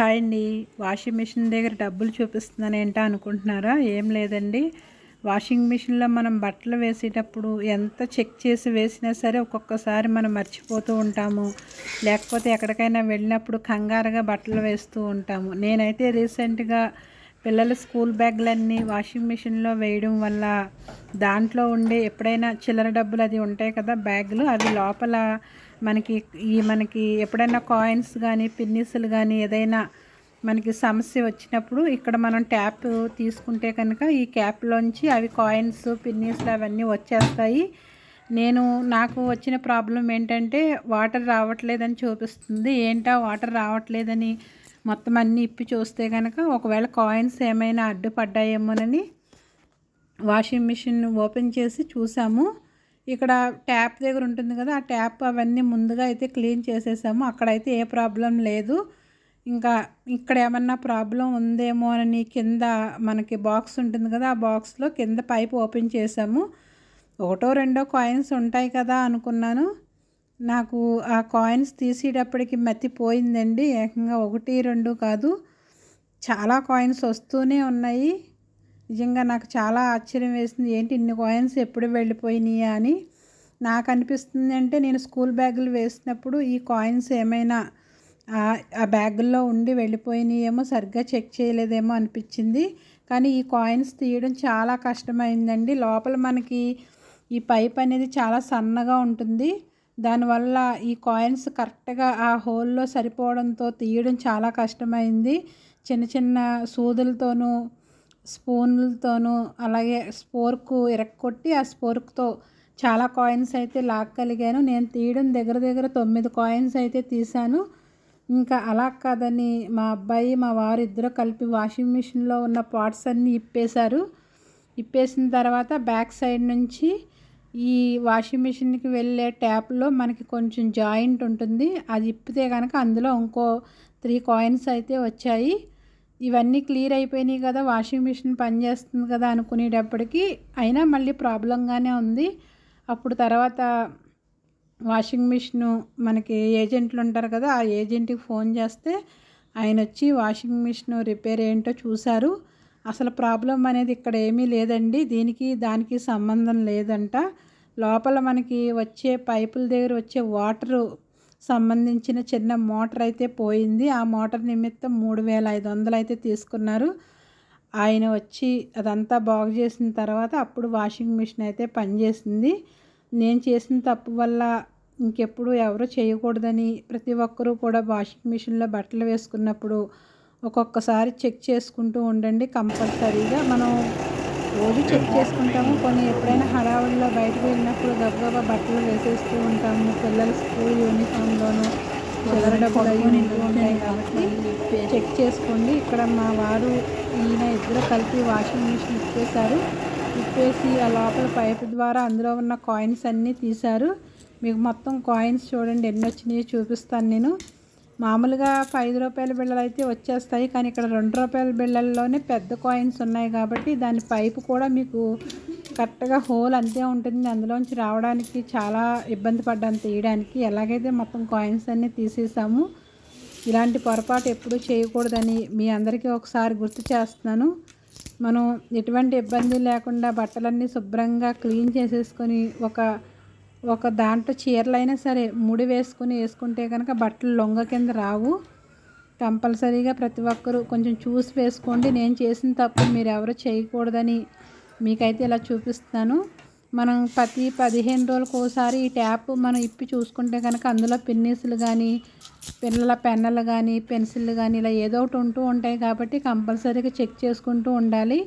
Hi అండి. Washing machine దగ్గర డబ్బులు చూపిస్తున్నాను ఏంటో అనుకుంటున్నారా? ఏం లేదండి. వాషింగ్ మిషన్లో మనం బట్టలు వేసేటప్పుడు ఎంత చెక్ చేసి వేసినా సరే ఒక్కొక్కసారి మనం మర్చిపోతూ ఉంటాము. లేకపోతే ఎక్కడికైనా వెళ్ళినప్పుడు కంగారుగా బట్టలు వేస్తూ ఉంటాము. నేనైతే రీసెంట్గా పిల్లల స్కూల్ బ్యాగ్లన్నీ వాషింగ్ మిషన్లో వేయడం వల్ల దాంట్లో ఉండే ఎప్పుడైనా చిల్లర డబ్బులు అది ఉంటాయి కదా బ్యాగులు అవి లోపల మనకి ఈ మనకి ఎప్పుడైనా కాయిన్స్ కానీ పిన్నిసులు కానీ ఏదైనా మనకి సమస్య వచ్చినప్పుడు ఇక్కడ మనం ట్యాప్ తీసుకుంటే కనుక ఈ క్యాప్లోంచి అవి కాయిన్స్ పిన్నీస్లు అవన్నీ వచ్చేస్తాయి. నేను నాకు వచ్చిన ప్రాబ్లం ఏంటంటే వాటర్ రావట్లేదని చూపిస్తుంది. ఏంటా వాటర్ రావట్లేదని మొత్తం అన్నీ ఇప్పి చూస్తే కనుక ఒకవేళ కాయిన్స్ ఏమైనా అడ్డుపడ్డాయేమోనని వాషింగ్ మిషన్ ఓపెన్ చేసి చూసాము. ఇక్కడ ట్యాప్ దగ్గర ఉంటుంది కదా ఆ ట్యాప్ అవన్నీ ముందుగా అయితే క్లీన్ చేసేసాము. అక్కడైతే ఏ ప్రాబ్లం లేదు. ఇంకా ఇక్కడ ఏమన్నా ప్రాబ్లం ఉందేమో అని కింద మనకి బాక్స్ ఉంటుంది కదా ఆ బాక్స్లో కింద పైప్ ఓపెన్ చేసాము. ఒకటో రెండో కాయిన్స్ ఉంటాయి కదా అనుకున్నాను. నాకు ఆ కాయిన్స్ తీసేటప్పటికి మతిపోయిందండి ఏకంగా ఒకటి రెండు కాదు. చాలా కాయిన్స్ వస్తూనే ఉన్నాయి. నిజంగా నాకు చాలా ఆశ్చర్యం వేసింది. ఏంటి ఇన్ని కాయిన్స్ ఎప్పుడు వెళ్ళిపోయినాయా అని. నాకు అనిపిస్తుంది అంటే నేను స్కూల్ బ్యాగులు వేసినప్పుడు ఈ కాయిన్స్ ఏమైనా ఆ బ్యాగుల్లో ఉండి వెళ్ళిపోయినాయేమో సరిగ్గా చెక్ చేయలేదేమో అనిపించింది. కానీ ఈ కాయిన్స్ తీయడం చాలా కష్టమైందండి. లోపల మనకి ఈ పైప్ అనేది చాలా సన్నగా ఉంటుంది. దానివల్ల ఈ కాయిన్స్ కరెక్ట్గా ఆ హోల్లో సరిపోవడంతో తీయడం చాలా కష్టమైంది. చిన్న చిన్న సూదులతోనూ స్పూన్లతోనూ అలాగే స్పోర్కు ఇరక్కొట్టి ఆ స్పోర్క్తో చాలా కాయిన్స్ అయితే లాక్కలిగాను. నేను తీయడం దగ్గర దగ్గర తొమ్మిది కాయిన్స్ అయితే తీశాను. ఇంకా అలా కాదని మా అబ్బాయి మా వారు ఇద్దరు కలిపి వాషింగ్ మిషన్లో ఉన్న పార్ట్స్ అన్నీ ఇప్పేశారు. ఇప్పేసిన తర్వాత బ్యాక్ సైడ్ నుంచి ఈ వాషింగ్ మిషన్కి వెళ్ళే ట్యాప్లో మనకి కొంచెం జాయింట్ ఉంటుంది. అది ఇప్పితే కనుక అందులో ఇంకో త్రీ కాయిన్స్ అయితే వచ్చాయి. ఇవన్నీ క్లియర్ అయిపోయినాయి కదా వాషింగ్ మిషన్ పనిచేస్తుంది కదా అనుకునేటప్పటికి అయినా మళ్ళీ ప్రాబ్లంగానే ఉంది. అప్పుడు తర్వాత వాషింగ్ మిషన్ మనకి ఏజెంట్లు ఉంటారు కదా ఆ ఏజెంట్కి ఫోన్ చేస్తే ఆయన వచ్చి వాషింగ్ మిషన్ రిపేర్ ఏంటో చూశారు. అసలు ప్రాబ్లం అనేది ఇక్కడ ఏమీ లేదండి. దీనికి దానికి సంబంధం లేదంట. లోపల మనకి వచ్చే పైపుల దగ్గర వచ్చే వాటరు సంబంధించిన చిన్న మోటార్ అయితే పోయింది. ఆ మోటార్ నిమిత్తం మూడు వేల ఐదు వందలు అయితే తీసుకున్నారు. ఆయన వచ్చి అదంతా బాగు చేసిన తర్వాత అప్పుడు వాషింగ్ మిషన్ అయితే పనిచేసింది. నేను చేసిన తప్పు వల్ల ఇంకెప్పుడు ఎవరు చేయకూడదని ప్రతి ఒక్కరూ కూడా వాషింగ్ మిషన్లో బట్టలు వేసుకున్నప్పుడు ఒక్కొక్కసారి చెక్ చేసుకుంటూ ఉండండి కంపల్సరీగా. మనం రోజు చెక్ చేసుకుంటాము. కొన్ని ఎప్పుడైనా హడావుల్లో బయటకు వెళ్ళినప్పుడు గబగబా బట్టలు వేసేస్తూ ఉంటాము. పిల్లల స్కూల్ యూనిఫామ్లోను చిల్లర డబ్బులు అవి నింటూ ఉంటాయి కాబట్టి చెక్ చేసుకోండి. ఇక్కడ మా వారు ఈయన ఇద్దరు కలిపి వాషింగ్ మిషన్ ఇప్పేశారు ఇప్పేసి ఆ లోపల పైపు ద్వారా అందులో ఉన్న కాయిన్స్ అన్నీ తీశారు. మీకు మొత్తం కాయిన్స్ చూడండి ఎన్ని వచ్చినాయో చూపిస్తాను నేను. మామూలుగా ఐదు రూపాయల బిళ్ళలు అయితే వచ్చేస్తాయి కానీ ఇక్కడ రెండు రూపాయల బిళ్ళల్లోనే పెద్ద కాయిన్స్ ఉన్నాయి కాబట్టి దాని పైపు కూడా మీకు కరెక్ట్గా హోల్ అంతే ఉంటుంది. అందులోంచి రావడానికి చాలా ఇబ్బంది పడ్డాను తీయడానికి ఎలాగైతే మొత్తం కాయిన్స్ అన్నీ తీసేసాము ఇలాంటి పొరపాటు ఎప్పుడూ చేయకూడదని మీ అందరికీ ఒకసారి గుర్తు చేస్తున్నాను. మనం ఎటువంటి ఇబ్బంది లేకుండా బట్టలన్నీ శుభ్రంగా క్లీన్ చేసేసుకొని ఒక ఒక దాంట్లో చీరలైనా సరే ముడి వేసుకుని వేసుకుంటే కనుక బట్టలు లొంగ కింద రావు. కంపల్సరీగా ప్రతి ఒక్కరూ కొంచెం చూసి వేసుకోండి. నేను చేసిన తప్పు మీరు ఎవరు చేయకూడదని మీకైతే ఇలా చూపిస్తాను మనం ప్రతి పదిహేను రోజులకు ఒకసారి ఈ ట్యాప్ మనం ఇప్పి చూసుకుంటే కనుక అందులో పిన్నీసులు కానీ పిల్లల పెన్నులు కానీ పెన్సిళ్ళు కానీ ఇలా ఏదో ఒకటి ఉంటూ ఉంటాయి కాబట్టి కంపల్సరీగా చెక్ చేసుకుంటూ ఉండాలి.